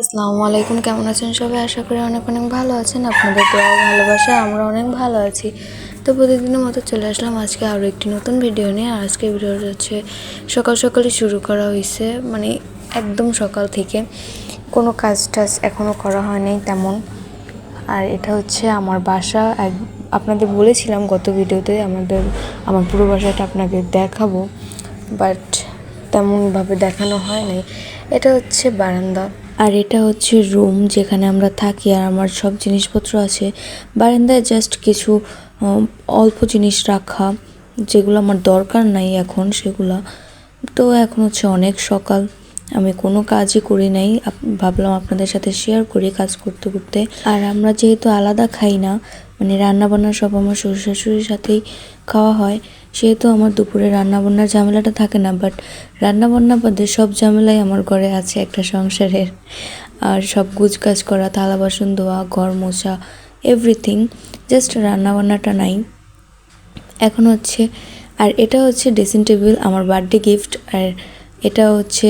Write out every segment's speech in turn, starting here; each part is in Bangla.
আসসালামু আলাইকুম, কেমন আছেন সবাই? আশা করি অনেক অনেক ভালো আছেন। আপনাদের দোয়া ও ভালোবাসায় আমরা অনেক ভালো আছি। তো প্রতিদিনের মতো চলে আসলাম আজকে আরও একটি নতুন ভিডিও নিয়ে। আর আজকে ভিডিওটা হচ্ছে সকাল সকালই শুরু করা হয়েছে মানে একদম সকাল থেকে। কোনো কাজ টাজ এখনও করা হয়নি তেমন। আর এটা হচ্ছে আমার বাসা। এক আপনাদের বলেছিলাম গত ভিডিওতে আমাদের, আমার পুরো বাসাটা আপনাকে দেখাবো। বাট তেমনভাবে দেখানো হয় নাই এটা হচ্ছে বারান্দা। আর এটা হচ্ছে রুম যেখানে আমরা থাকি আর আমার সব জিনিসপত্র আছে। বারান্দায় জাস্ট কিছু অল্প জিনিস রাখা, যেগুলো আমার দরকার নাই এখন সেগুলা। তো এখন হচ্ছে অনেক সকাল। আমি কোনো কাজই করি নাই। ভাবলাম আপনাদের সাথে শেয়ার করি কাজ করতে করতে। আর আমরা যেহেতু আলাদা খাই না মানে রান্না বান্না সব আমার শ্বশুর শাশুড়ির সাথেই খাওয়া হয়। সেহেতু আমার দুপুরে রান্না বান্নার ঝামেলাটা থাকে না বাট রান্না বান্না বাদে সব ঝামেলাই আমার ঘরে আছে একটা সংসারের। আর সব গুজকাজ করা থালা বাসন ধোয়া, ঘর মোছা এভরিথিং জাস্ট রান্না বান্নাটা নাই। এখন হচ্ছে, আর এটা হচ্ছে ড্রেসিং টেবিল আমার বার্থডে গিফট আর এটা হচ্ছে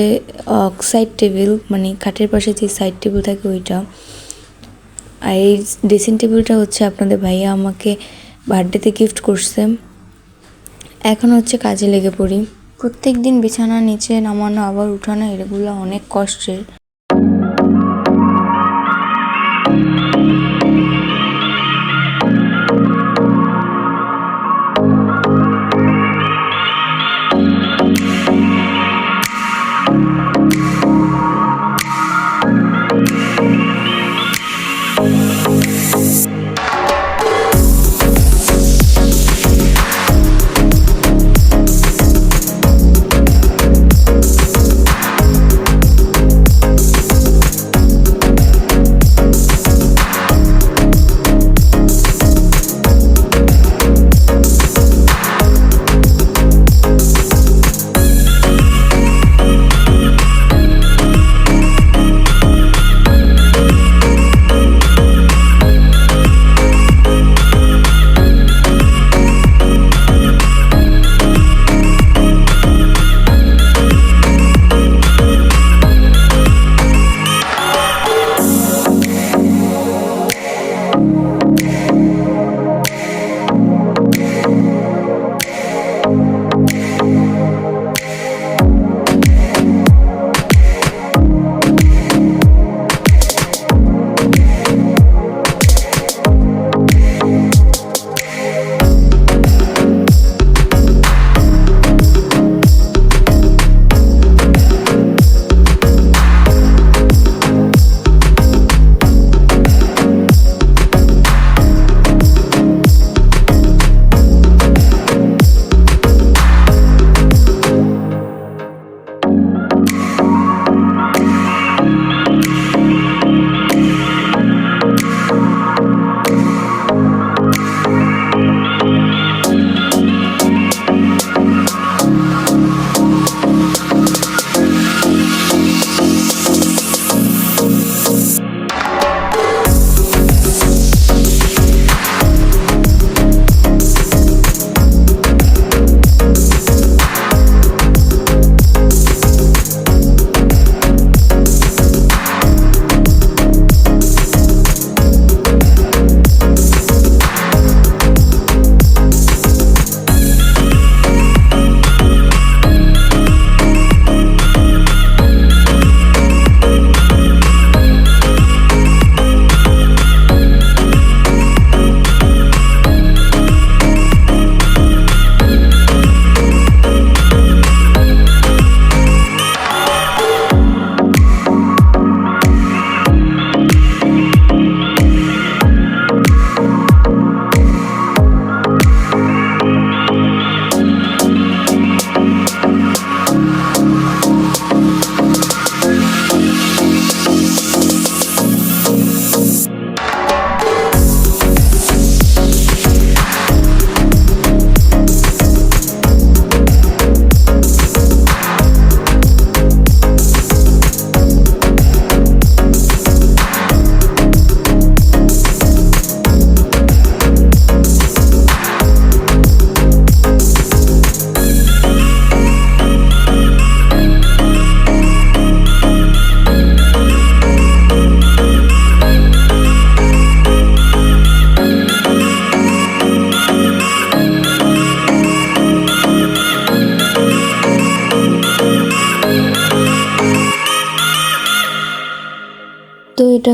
সাইড টেবিল মানে খাটের পাশে যে সাইড টেবিল থাকে ওইটা। আর এই ড্রেসিং টেবিলটা হচ্ছে আপনাদের ভাইয়া আমাকে বার্থডেতে গিফট করছে। এখন হচ্ছে কাজে লেগে পড়ি। প্রত্যেক দিন বিছানা নিচে নামানো আবার উঠানো, এগুলো অনেক কষ্টের।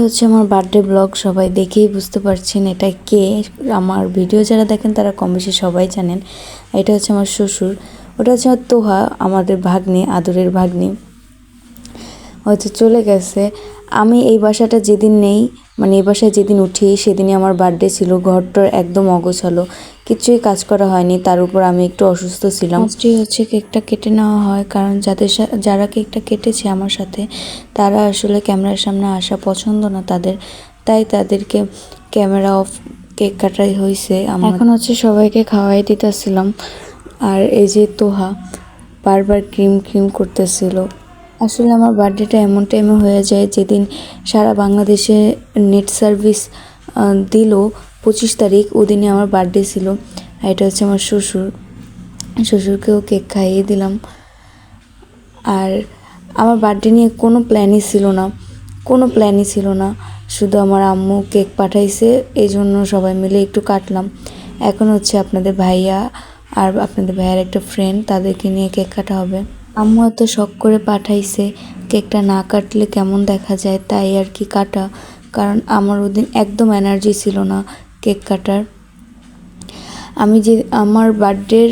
হচ্ছে আমার বার্থডে ব্লগ সবাই দেখেই বুঝতে পারছেন এটা কে। আমার ভিডিও যারা দেখেন, তারা কম বেশি সবাই জানেন। এটা হচ্ছে আমার শ্বশুর, ওটা হচ্ছে আমার তোহা, আমাদের ভাগ্নি, আদরের ভাগ্নি। হয়তো চলে গেছে। আমি এই বাসাটা যেদিন নেই মানে এই বাসায় যেদিন উঠি সেদিনই আমার বার্থডে ছিল। ঘরটার একদম অগোছালো। কিছুই কাজ করা হয়নি তার উপর আমি একটু অসুস্থ ছিলাম। ফার্স্টে হচ্ছে কেকটা কেটে নেওয়া হয় কারণ যাদের যারা কেকটা কেটেছে আমার সাথে তারা আসলে ক্যামেরার সামনে আসা পছন্দ না তাদের। তাই তাদেরকে ক্যামেরা অফ কেক কাটাই হয়েছে এখন হচ্ছে সবাইকে খাওয়াই দিতেছিলাম। আর এই যে তোহা বারবার ক্রিম ক্রিম করতেছিল। আসলে আমার বার্থডেটা এমন টাইমে হয়ে যায় যেদিন সারা বাংলাদেশে নেট সার্ভিস দিল পঁচিশ তারিখ ওদিনে আমার বার্থডে ছিল। আর এটা হচ্ছে আমার শ্বশুর। শ্বশুরকেও কেক খাইয়ে দিলাম। আর আমার বার্থডে নিয়ে কোনো প্ল্যানই ছিল না। কোনো প্ল্যানই ছিল না। শুধু আমার আম্মু কেক পাঠাইছে এই জন্য সবাই মিলে একটু কাটলাম। এখন হচ্ছে আপনাদের ভাইয়া আর আপনাদের ভাইয়ার একটা ফ্রেন্ড তাদেরকে নিয়ে কেক কাটা হবে। আম্মু এত শখ করে পাঠাইছে, কেকটা না কাটলে কেমন দেখা যায় তাই আর কি কাটা। কারণ আমার ওদিন একদম এনার্জি ছিল না কেক কাটার। আমি যে আমার বার্থডের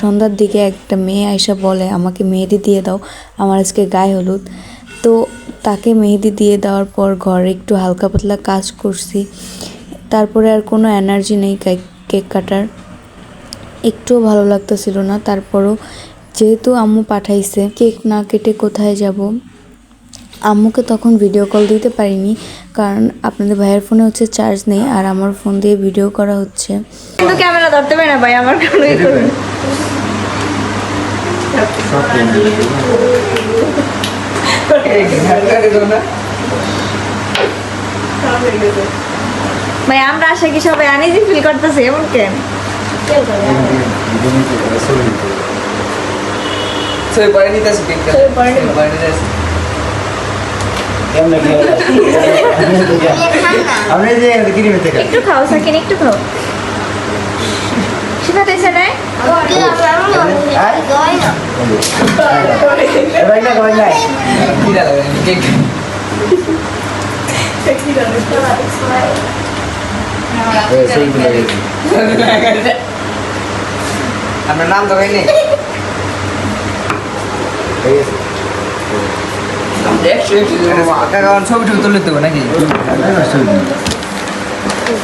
সন্ধ্যার দিকে একটা মেয়ে আয়সা বলে, আমাকে মেহেদি দিয়ে দাও, আমার আজকে গায়ে হলুদ। তো তাকে মেহেদি দিয়ে দেওয়ার পর ঘরে একটু হালকা পাতলা কাজ করছি। তারপরে আর কোনো এনার্জি নেই কেক কাটার। একটুও ভালো লাগতেছিল না, তারপরও যেহেতু আম্মু পাঠাইছে, কেক না কেটে কোথায় যাব? আম্মুকে তখন ভিডিও কল দিতে পারিনি, কারণ আপনাদের ভাইয়ের ফোনে হচ্ছে চার্জ নেই আর আমার ফোন দিয়ে ভিডিও করা হচ্ছে। কিন্তু ক্যামেরা ধরতে পারি না ভাই, আমার করুন ভাই, আমরা আশা কি সবাই আনিজি ফিল করতেছি, এমন কেন? ছবি পরে নিতেছি কেকটা ছবি পরে নিবো। আপনি যে কিনে থেকে একটু খাও সাকিন একটু খাও। শিখাতে এসে নাই? নাই? লাগে কেক। আপনার নাম তো হয়নি?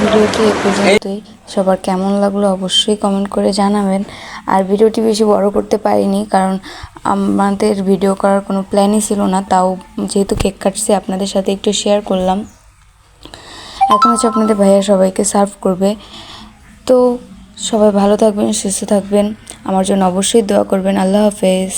ভিডিওটি সবার কেমন লাগল অবশ্যই কমেন্ট করে জানাবেন। আর ভিডিওটি বেশি বড় করতে পারিনি, কারণ আমাদের ভিডিও করার কোনো প্ল্যানই ছিল না, তাও যেহেতু কেক কাটছে, আপনাদের সাথে একটু শেয়ার করলাম। এখন হচ্ছে আপনাদের ভাইয়া সবাইকে সার্ভ করবে। তো সবাই ভালো থাকবেন, সুস্থ থাকবেন। আমার জন্য অবশ্যই দোয়া করবেন। আল্লাহ হাফেজ।